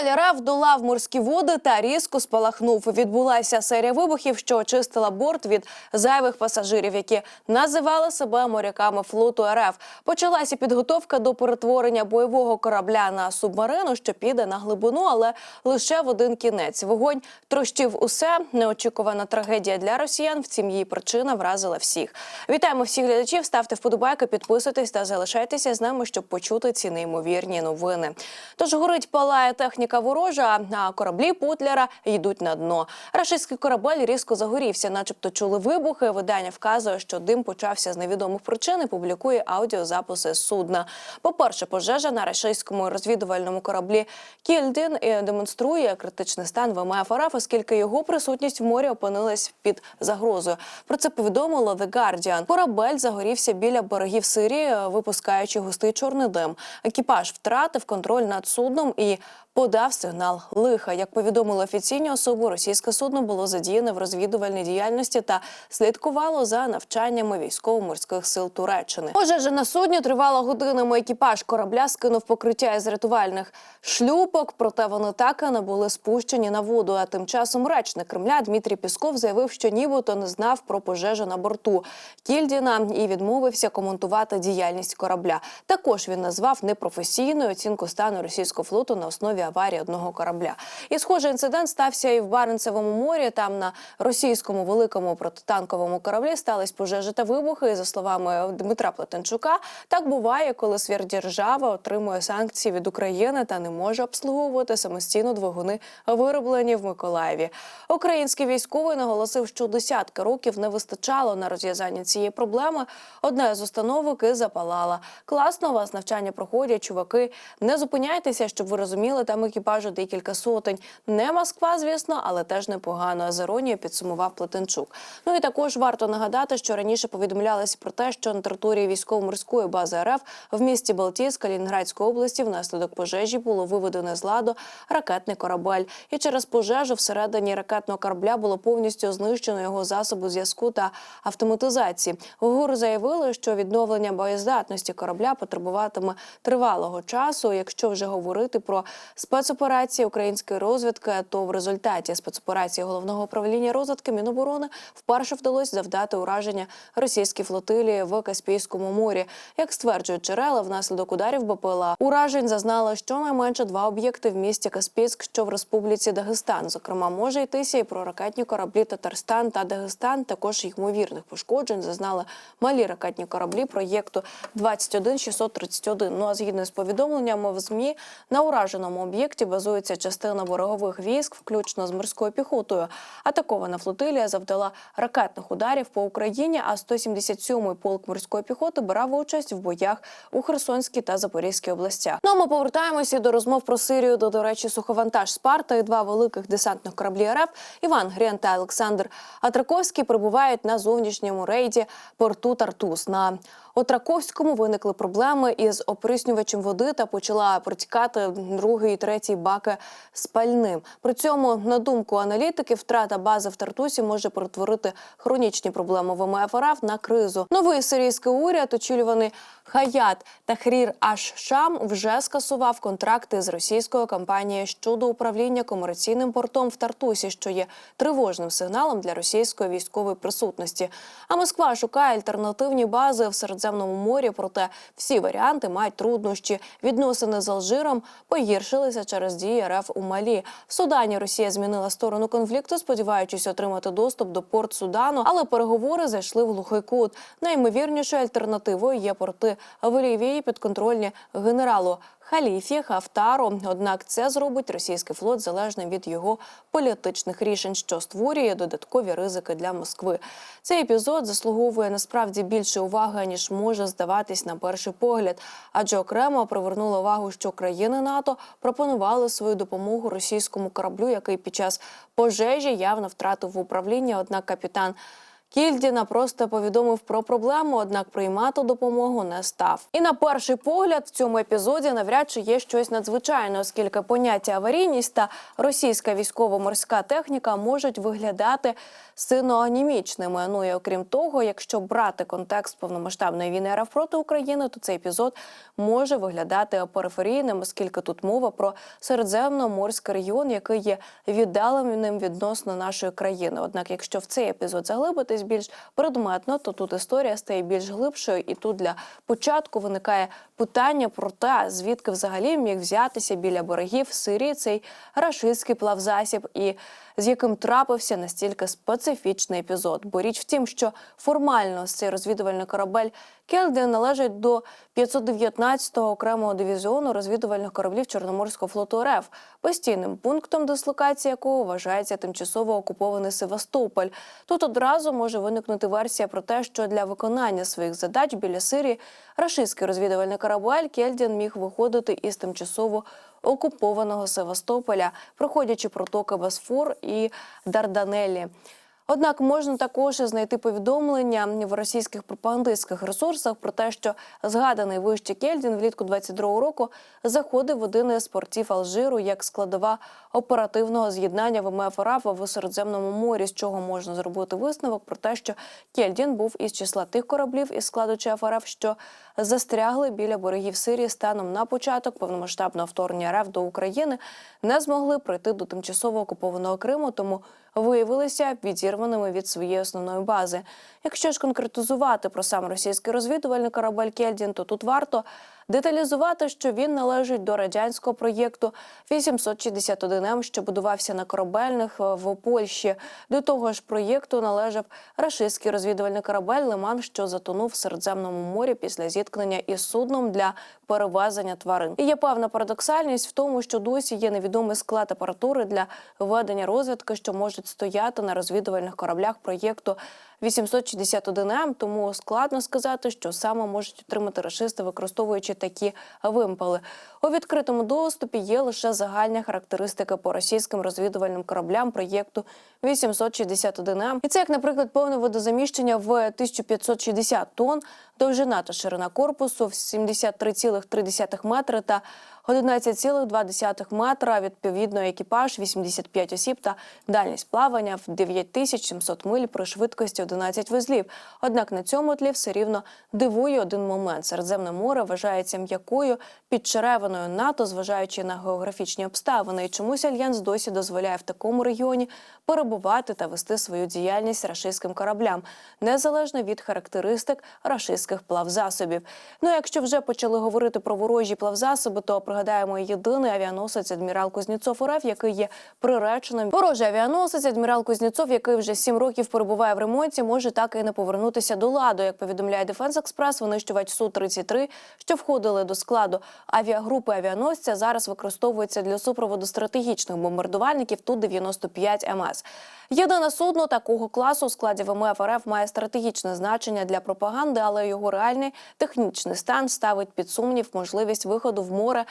Корабель РФ долав морські води та різко спалахнув. Відбулася серія вибухів, що очистила борт від зайвих пасажирів, які називали себе моряками флоту РФ. Почалася підготовка до перетворення бойового корабля на субмарину, що піде на глибину, але лише в один кінець. Вогонь трощив усе. Неочікувана трагедія для росіян. Втім, її причина вразила всіх. Вітаємо всіх глядачів. Ставте вподобайки, підписуйтесь та залишайтеся з нами, щоб почути ці неймовірні новини. Тож горить палає техніка ворожа, а кораблі Путлера йдуть на дно. Рашистський корабель різко загорівся, начебто чули вибухи. Видання вказує, що дим почався з невідомих причин і публікує аудіозаписи судна. По-перше, пожежа на рашистському розвідувальному кораблі Кільдин демонструє критичний стан ВМФ РФ, оскільки його присутність в морі опинилась під загрозою. Про це повідомило The Guardian. Корабель загорівся біля берегів Сирії, випускаючи густий чорний дим. Екіпаж втратив контроль над судном і подав сигнал лиха. Як повідомили офіційні особи, російське судно було задіяне в розвідувальній діяльності та слідкувало за навчаннями військово-морських сил Туреччини. Пожежа на судні тривала годинами. Екіпаж корабля скинув покриття із рятувальних шлюпок, проте вони так і не були спущені на воду. А тим часом речник Кремля Дмитрій Пісков заявив, що нібито не знав про пожежу на борту Кільдіна і відмовився коментувати діяльність корабля. Також він назвав непрофесійною оцінку стану російського флоту на основі аварії одного корабля. І схожий інцидент стався і в Баренцевому морі. Там на російському великому протитанковому кораблі стались пожежі та вибухи. І, за словами Дмитра Плетенчука, так буває, коли свірдержава отримує санкції від України та не може обслуговувати самостійно двигуни, вироблені в Миколаєві. Український військовий наголосив, що десятки років не вистачало на розв'язання цієї проблеми. Одна з установок і запалала. Класно у вас навчання проходять, чуваки. Не зупиняйтеся, щоб ви розуміли, там екіпажу декілька сотень. Не Москва, звісно, але теж непогано. З іронією підсумував Плетенчук. Ну і також варто нагадати, що раніше повідомлялось про те, що на території військово-морської бази РФ в місті Балтійська Калінінградської області внаслідок пожежі було виведено з ладу ракетний корабель. І через пожежу всередині ракетного корабля було повністю знищено його засоби зв'язку та автоматизації. ГУР заявили, що відновлення боєздатності корабля потребуватиме тривалого часу. Якщо вже говорити про спецоперації української розвідки, то в результаті спецоперації головного управління розвідки Міноборони вперше вдалося завдати ураження російській флотилії в Каспійському морі. Як стверджують джерела, внаслідок ударів БПЛА уражень зазнали щонайменше два об'єкти в місті Каспійськ, що в Республіці Дагестан. Зокрема, може йтися і про ракетні кораблі Татарстан та Дагестан. Також ймовірних пошкоджень зазнали малі ракетні кораблі проєкту 21631. Ну а згідно з повідомленнями в змі на ураженому об'єкті базується частина берегових військ, включно з морською піхотою. Атакована флотилія завдала ракетних ударів по Україні. А 177-й полк морської піхоти брав участь в боях у Херсонській та Запорізькій областях. Ну а ми повертаємося до розмов про Сирію. До, до речі, суховантаж Спарта і два великих десантних кораблі РФ Іван Грен та Олександр Атраковський прибувають на зовнішньому рейді порту Тартус. На Отраковському виникли проблеми із оприснювачем води та почала протікати другий і третій баки з пальним. При цьому, на думку аналітиків, втрата бази в Тартусі може перетворити хронічні проблеми ВМФ РФ на кризу. Новий сирійський уряд, очолюваний Хаят Тахрір Аш Шам, вже скасував контракти з російською компанією щодо управління комерційним портом в Тартусі, що є тривожним сигналом для російської військової присутності. А Москва шукає альтернативні бази в Середземному морі. Проте всі варіанти мають труднощі. Відносини з Алжиром погіршилися через дії РФ у Малі. В Судані Росія змінила сторону конфлікту, сподіваючись отримати доступ до порт Судану, але переговори зайшли в глухий кут. Найімовірнішою альтернативою є порти в Лівії підконтрольні генералу. Халіфі Хафтару. Однак це зробить російський флот залежним від його політичних рішень, що створює додаткові ризики для Москви. Цей епізод заслуговує насправді більше уваги ніж може здаватись на перший погляд, адже окремо привернула увагу, що країни НАТО пропонували свою допомогу російському кораблю, який під час пожежі явно втратив управління. Однак капітан Кільдіна просто повідомив про проблему, однак приймати допомогу не став. І на перший погляд в цьому епізоді навряд чи є щось надзвичайне, оскільки поняття аварійність та російська військово-морська техніка можуть виглядати синоанімічними. Ну і окрім того, якщо брати контекст повномасштабної війни РФ проти України, то цей епізод може виглядати периферійним, оскільки тут мова про середземноморський регіон, який є віддаленим відносно нашої країни. Однак, якщо в цей епізод заглибитись більш предметно, то тут історія стає більш глибшою, і тут для початку виникає питання про те, звідки взагалі міг взятися біля берегів Сирії цей рашистський плавзасіб і з яким трапився настільки специфічний епізод. Бо річ в тім, що формально цей розвідувальний корабель Келді належить до 519-го окремого дивізіону розвідувальних кораблів Чорноморського флоту РФ, постійним пунктом дислокації якого вважається тимчасово окупований Севастополь. Тут одразу може виникнути версія про те, що для виконання своїх задач біля Сирії рашистський розвідувальний корабель Кельдін міг виходити із тимчасово окупованого Севастополя, проходячи протоки Босфор і Дарданелі. Однак можна також знайти повідомлення в російських пропагандистських ресурсах про те, що згаданий вище Кельдін влітку 22-го року заходив в один із портів Алжиру як складова оперативного з'єднання ВМФ РАФ в Середземному морі, з чого можна зробити висновок про те, що Кельдін був із числа тих кораблів із складу ЧФ РФ, що застрягли біля берегів Сирії станом на початок повномасштабного вторгнення РФ до України, не змогли пройти до тимчасово окупованого Криму, тому виявилися відірваними від своєї основної бази. Якщо ж конкретизувати про сам російський розвідувальний корабель Кельдін, то тут варто деталізувати, що він належить до радянського проєкту 861М, що будувався на корабельних е, в Польщі. До того ж, проєкту належав рашистський розвідувальний корабель Лиман, що затонув в Середземному морі після зіткнення із судном для перевезення тварин. І є певна парадоксальність в тому, що досі є невідомий склад апаратури для ведення розвідки, що можуть стояти на розвідувальних кораблях проєкту 861М, тому складно сказати, що саме можуть отримати рашисти, використовуючи такі вимпели. У відкритому доступі є лише загальні характеристики по російським розвідувальним кораблям проєкту 861М. І це, як, наприклад, повне водозаміщення в 1560 тонн, довжина та ширина корпусу в 73,3 метри та 11,2 метра, відповідно екіпаж 85 осіб та дальність плавання в 9700 миль при швидкості 11 вузлів. Однак на цьому тлі все рівно дивує один момент. Середземне море вважається м'якою підчеревиною НАТО, зважаючи на географічні обставини. І чомусь альянс досі дозволяє в такому регіоні перебувати та вести свою діяльність рашистським кораблям, незалежно від характеристик рашистських плавзасобів. Ну якщо вже почали говорити про ворожі плавзасоби, то пригадаємо єдиний авіаносець адмірал Кузнєцов РФ, який є приреченим. Ворожий авіаносець адмірал Кузнєцов, який вже сім років перебуває в ремонті, може так і не повернутися до ладу. Як повідомляє Дефенс Експрес, винищувач су 33 що входили до складу авіагрупи авіаносця, зараз використовується для супроводу стратегічних бомбардувальників ту 95 МС. Єдине судно такого класу у складі ВМФ РФ має стратегічне значення для пропаганди, але його реальний технічний стан ставить під сумнів можливість виходу в море.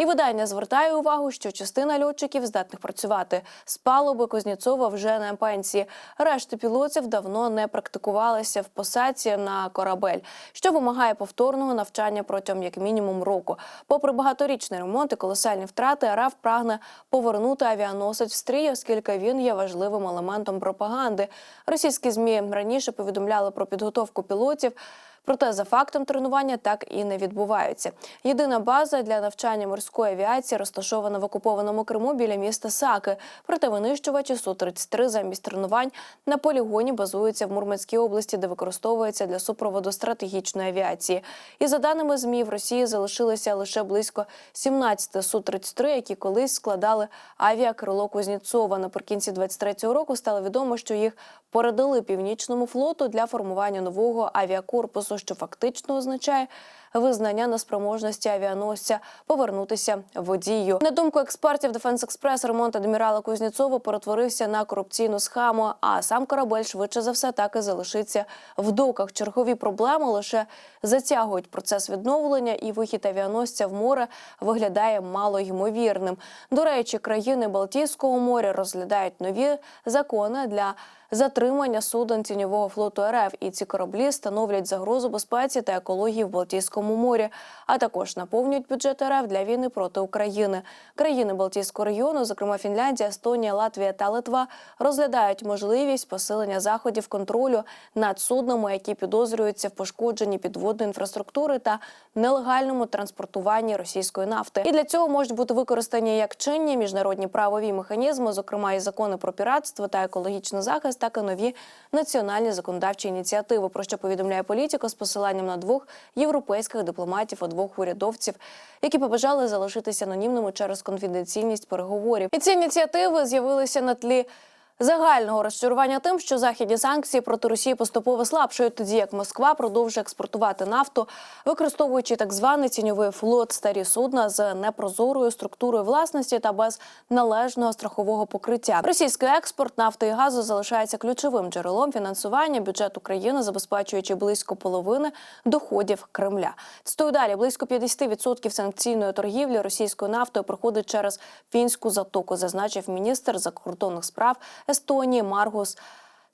І видання звертає увагу, що частина льотчиків здатних працювати з палуби Кузнєцова вже на пенсії. Решта пілотів давно не практикувалися в посадці на корабель, що вимагає повторного навчання протягом як мінімум року. Попри багаторічний ремонт і колосальні втрати, РАФ прагне повернути авіаносець в стрій, оскільки він є важливим елементом пропаганди. Російські змі раніше повідомляли про підготовку пілотів. Проте за фактом тренування так і не відбуваються. Єдина база для навчання морської авіації розташована в окупованому Криму біля міста Саки. Проте винищувачі су 33 замість тренувань на полігоні базуються в Мурманській області, де використовується для супроводу стратегічної авіації. І за даними змі в Росії залишилося лише близько 17 су 33 які колись складали авіакрило Кузнєцова. Наприкінці 23-го року стало відомо, що їх передали північному флоту для формування нового авіакорпусу, що фактично означає визнання неспроможності авіаносця повернутися водію. На думку експертів Дефенс Експрес, ремонт адмірала Кузнєцова перетворився на корупційну схему. А сам корабель швидше за все так і залишиться в доках. Чергові проблеми лише затягують процес відновлення, і вихід авіаносця в море виглядає малоймовірним. До речі, країни Балтійського моря розглядають нові закони для затримання суден тіньового флоту РФ. І ці кораблі становлять загрозу безпеці та екології в Балтійському морі, а також наповнюють бюджет РФ для війни проти України. Країни Балтійського регіону, зокрема Фінляндія, Естонія, Латвія та Литва, розглядають можливість посилення заходів контролю над суднами, які підозрюються в пошкодженні підводної інфраструктури та нелегальному транспортуванні російської нафти. І для цього можуть бути використані як чинні міжнародні правові механізми, зокрема і закони про піратство та екологічний захист, так і нові національні законодавчі ініціативи. Про що повідомляє політико з посиланням на двох європейських дипломатів, а двох урядовців, які побажали залишитися анонімними через конфіденційність переговорів. І ці ініціативи з'явилися на тлі. Загального розчарування тим, що західні санкції проти Росії поступово слабшують, тоді як Москва продовжує експортувати нафту, використовуючи так званий тіньовий флот, старі судна з непрозорою структурою власності та без належного страхового покриття. Російський експорт нафти і газу залишається ключовим джерелом фінансування бюджету країни, забезпечуючи близько половини доходів Кремля. Цитую далі близько 50% санкційної торгівлі російською нафтою проходить через фінську затоку, зазначив міністр закордонних справ. Естонії Маргус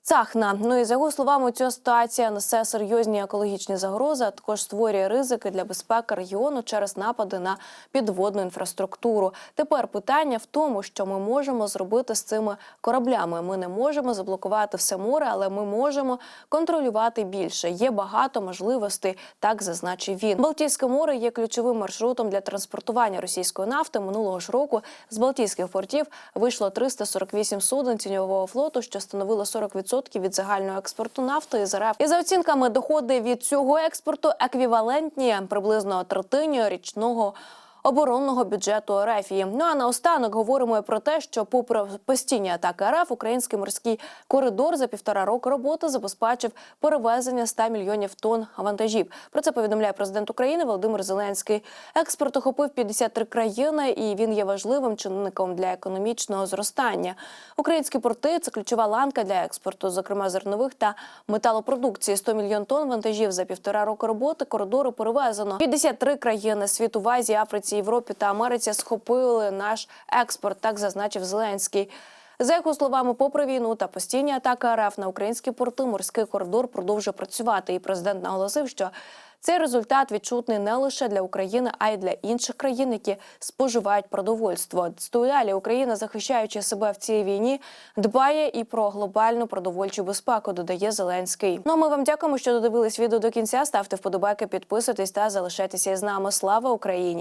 Цахна. Ну і за його словами, ця ситуація несе серйозні екологічні загрози, а також створює ризики для безпеки регіону через напади на підводну інфраструктуру. Тепер питання в тому, що ми можемо зробити з цими кораблями. Ми не можемо заблокувати все море, але ми можемо контролювати більше. Є багато можливостей, так зазначив він. Балтійське море є ключовим маршрутом для транспортування російської нафти. Минулого ж року з Балтійських портів вийшло 348 суден тіньового флоту, що становило 40% від загального експорту нафти із РФ. І за оцінками доходи від цього експорту еквівалентні приблизно третині річного. Оборонного бюджету РФ. Ну а наостанок говоримо про те, що, попри постійні атаки РФ, український морський коридор за півтора року роботи забезпечив перевезення 100 мільйонів тонн вантажів. Про це повідомляє президент України Володимир Зеленський. Експорт охопив 53 країни, і він є важливим чинником для економічного зростання. Українські порти це ключова ланка для експорту, зокрема зернових та металопродукції. 100 мільйон тонн вантажів за півтора року роботи коридору перевезено. 53 країни світу в Азії, Африці, Європі та Америці схопили наш експорт. Так зазначив Зеленський. За його словами, попри війну та постійні атаки РФ на українські порти, морський коридор продовжує працювати. І президент наголосив, що цей результат відчутний не лише для України, а й для інших країн, які споживають продовольство. Далі Україна, захищаючи себе в цій війні, дбає і про глобальну продовольчу безпеку. Додає Зеленський. Ну а ми вам дякуємо, що додивились відео до кінця. Ставте вподобайки, підписуйтесь та залишайтеся із нами. Слава Україні!